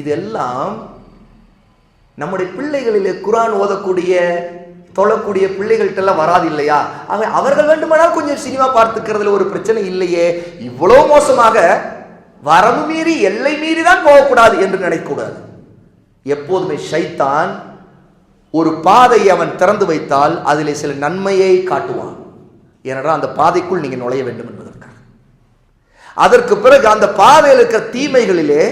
இதெல்லாம் நம்முடைய பிள்ளைகளிலே குரான் ஓதக்கூடிய தொழக்கூடிய பிள்ளைகள்கிட்ட வராது இல்லையா அவன் அவர்கள் வேண்டுமானால் கொஞ்சம் சினிமா பார்த்துக்கிறதுல ஒரு பிரச்சனை இல்லையே. இவ்வளோ மோசமாக வரம்பு மீறி எல்லை மீறி தான் போகக்கூடாது என்று நினைக்கக்கூடாது. எப்போதுமே ஷைத்தான் ஒரு பாதையை அவன் திறந்து வைத்தால் அதில் சில நன்மையை காட்டுவான். ஏனென்றால் அந்த பாதைக்குள் நீங்கள் நுழைய வேண்டும் என்பதற்காக. அதற்கு பிறகு அந்த பாதையில் இருக்கிற தீமைகளிலே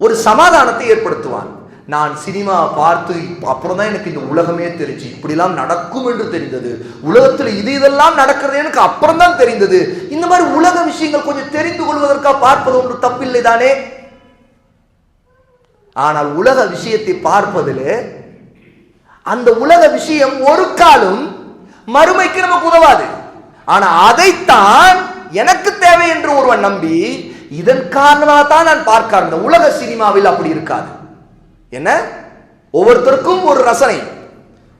ஒரு சமாதானத்தை ஏற்படுத்துவான். நான் சினிமா பார்த்து அப்புறம் தான் எனக்கு இந்த உலகமே தெரிஞ்சு இப்படிலாம் நடக்கும் என்று தெரிந்தது. உலகத்தில் இது இதெல்லாம் நடக்கிறது எனக்கு அப்புறம் தான் தெரிந்தது. இந்த மாதிரி உலக விஷயங்கள் கொஞ்சம் தெரிந்து கொள்வதற்காக பார்ப்பது ஒன்று தப்பில்லை தானே? ஆனால் உலக விஷயத்தை பார்ப்பதில் அந்த உலக விஷயம் ஒரு காலம் மறுமைக்கு நமக்கு உதவாது. ஆனா அதைத்தான் எனக்கு தேவை என்று ஒருவன் நம்பி இதன் காரணமாக தான் நான் பார்க்க ஆரம்பித்தேன். உலக சினிமாவில் அப்படி இருக்காது. என்ன? ஒவ்வொருத்தருக்கும் ஒரு ரசனை.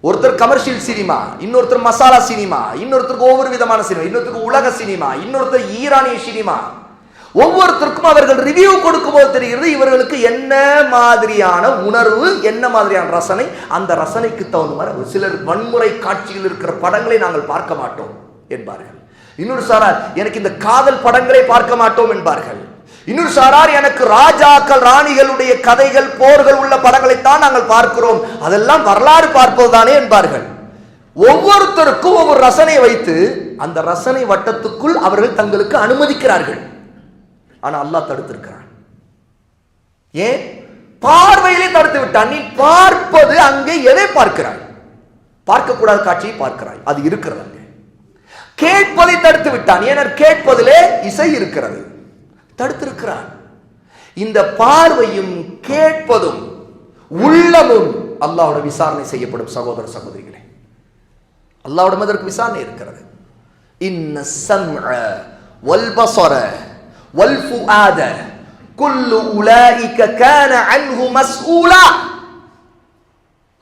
ஒருத்தர் கமர்ஷியல் சினிமா இன்னொருத்தர் மசாலா சினிமா இன்னொருத்தருக்கு ஒவ்வொரு விதமான சினிமா இன்னொருத்தருக்கு உலக சினிமா இன்னொருத்தர் ஈரானிய சினிமா ஒவ்வொருத்தருக்கும் அவர்கள் ரிவ்யூ கொடுக்கும்போது தெரிகிறது இவர்களுக்கு என்ன மாதிரியான உணர்வு என்ன மாதிரியான ரசனை அந்த ரசனைக்கு தகுந்த மாதிரி ஒரு சிலர் வன்முறை காட்சியில் இருக்கிற படங்களை நாங்கள் பார்க்க மாட்டோம் என்பார்கள். இன்னொரு சாரார் எனக்கு இந்த காதல் படங்களை பார்க்க மாட்டோம் என்பார்கள். இன்னொரு சாரார் எனக்கு ராஜாக்கள் ராணிகளுடைய கதைகள் போர்கள் உள்ள படங்களைத்தான் நாங்கள் பார்க்கிறோம். அதெல்லாம் வரலாறு பார்ப்பதுதானே என்பார்கள். ஒவ்வொருத்தருக்கும் ஒவ்வொரு ரசனை வைத்து அந்த ரசனை வட்டத்துக்குள் அவர்கள் தங்களுக்கு அனுமதிக்கிறார்கள். ஆனா அல்லாஹ் தடுத்திருக்கிறான். ஏன்? பார்வையிலே தடுத்து விட்டான். நீ பார்ப்பது அங்கே எதை பார்க்கிறாய்? பார்க்கக்கூடாத காட்சியை பார்க்கிறாய். அது இருக்கிறது அங்கே. கேட்பதை தடுத்து விட்டான் ஏனர் கேட்பதிலே இசை இருக்கிறது? தடுத்திருக்கிறான். இந்த பார்வையும் கேட்பதும் உள்ளமும் அல்லாவோட விசாரணை செய்யப்படும் சகோதர சகோதரிகளே. அல்லாவோட மதற்கு விசாரணை இருக்கிறது. இன்ன சம்அ வல் பஸர வல் ஃபுஆத குல்லு உலாயிக கான அன்ஹு மஸ்ஊலா.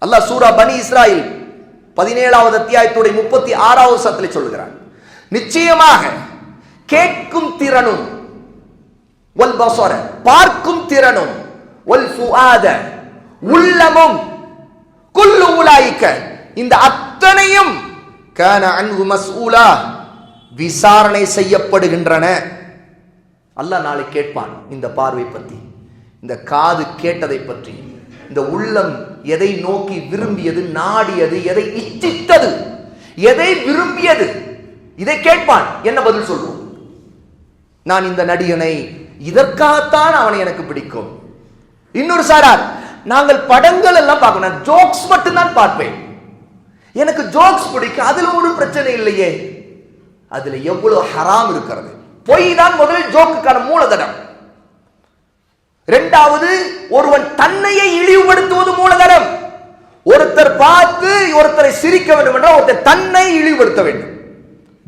அல்லாஹ் சூரா பனி இஸ்ராயில் பதினேழாவது அத்தியாயத்துடைய முப்பத்தி ஆறாவது சத்தில் சொல்லுகிறான். நிச்சயமாக கேட்கும் திறனும் வல் பார்க்கும் திறனும் வல் ஃபுஆத உள்ளமும் குல்லு உலாய்க்க இந்த அத்தனையும் கான அன்ஹு மஸ்ஊலா விசாரணை செய்யப்படுகின்றன. அல்லாஹ் நாளை கேட்பான் இந்த பார்வை பற்றி இந்த காது கேட்டதை பற்றி இந்த உள்ளம் எதை நோக்கி விரும்பியது நாடியது எதை இச்சித்தது எதை விரும்பியது இதை கேட்பான். என்ன பதில் சொல்வோம் நான் இந்த நடிகனை இதற்காகத்தான் அவனை எனக்கு பிடிக்கும். இன்னொரு சாரார் நாங்கள் படங்கள் எல்லாம் பார்க்கணும் ஜோக்ஸ் மட்டும்தான் பார்ப்பேன். எனக்கு ஜோக்ஸ் பிடிக்கும். அதுல ஒரு பிரச்சனை இல்லையே. அதுல எவ்வளவு ஹராம் இருக்கிறது. பொய் தான் முதலில் ஜோக்குக்கான மூலதனம். இரண்டாவது ஒருவன் தன்னையை இழிவுபடுத்துவது மூலதனம். ஒருத்தர் பார்த்து ஒருத்தரை சிரிக்க வேண்டும் என்றால் ஒருத்தர் தன்னை இழிவுபடுத்த வேண்டும்.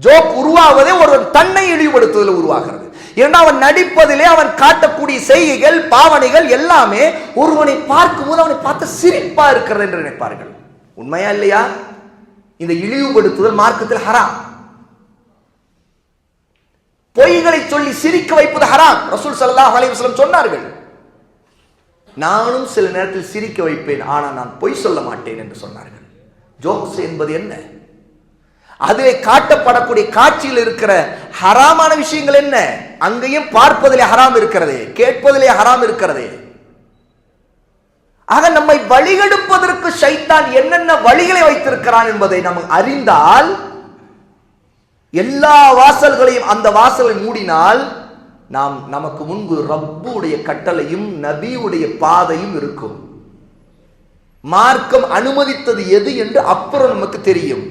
ஜோக் உருவாவதே ஒருவன் தன்னை இழிவுபடுத்துவதில் உருவாகிறது. ஏன்னா அவன் நடிப்பதிலே அவன் காட்டக்கூடிய செய்கைகள் பாவனைகள் எல்லாமே ஒருவனை பார்க்கும்போது அவனை பார்த்து சிரிப்பா இருக்கிறது என்று நினைப்பார்கள். உண்மையா இல்லையா? இந்த இழிவுபடுத்துதல் மார்க்கத்தில் ஹராம். பொய்களை சொல்லி சிரிக்க வைப்பது ஹராம். ரசூல் சல்லாஹ் அலைஹி சொன்னார்கள். நானும் சில நேரத்தில் சிரிக்க வைப்பேன் ஆனால் நான் பொய் சொல்ல மாட்டேன் என்று சொன்னார்கள். ஜோக்ஸ் என்பது என்ன? அதிலே காட்டப்படக்கூடிய காட்சியில் இருக்கிற ஹராமான விஷயங்கள் என்ன? அங்கேயும் பார்ப்பதிலே ஹராம் இருக்கிறது கேட்பதிலே ஹராம் இருக்கிறது. ஆக நம்மை வழிகெடுப்பதற்கு ஷைத்தான் என்னென்ன வழிகளை வைத்திருக்கிறான் என்பதை நாம் அறிந்தால் எல்லா வாசல்களையும் அந்த வாசலை மூடினால் நாம் நமக்கு முன்பு ரப்புடைய கட்டளையும் நபியுடைய பாதையும் இருக்கும். மார்க்கம் அனுமதித்தது எது என்று அப்புறம் நமக்கு தெரியும்.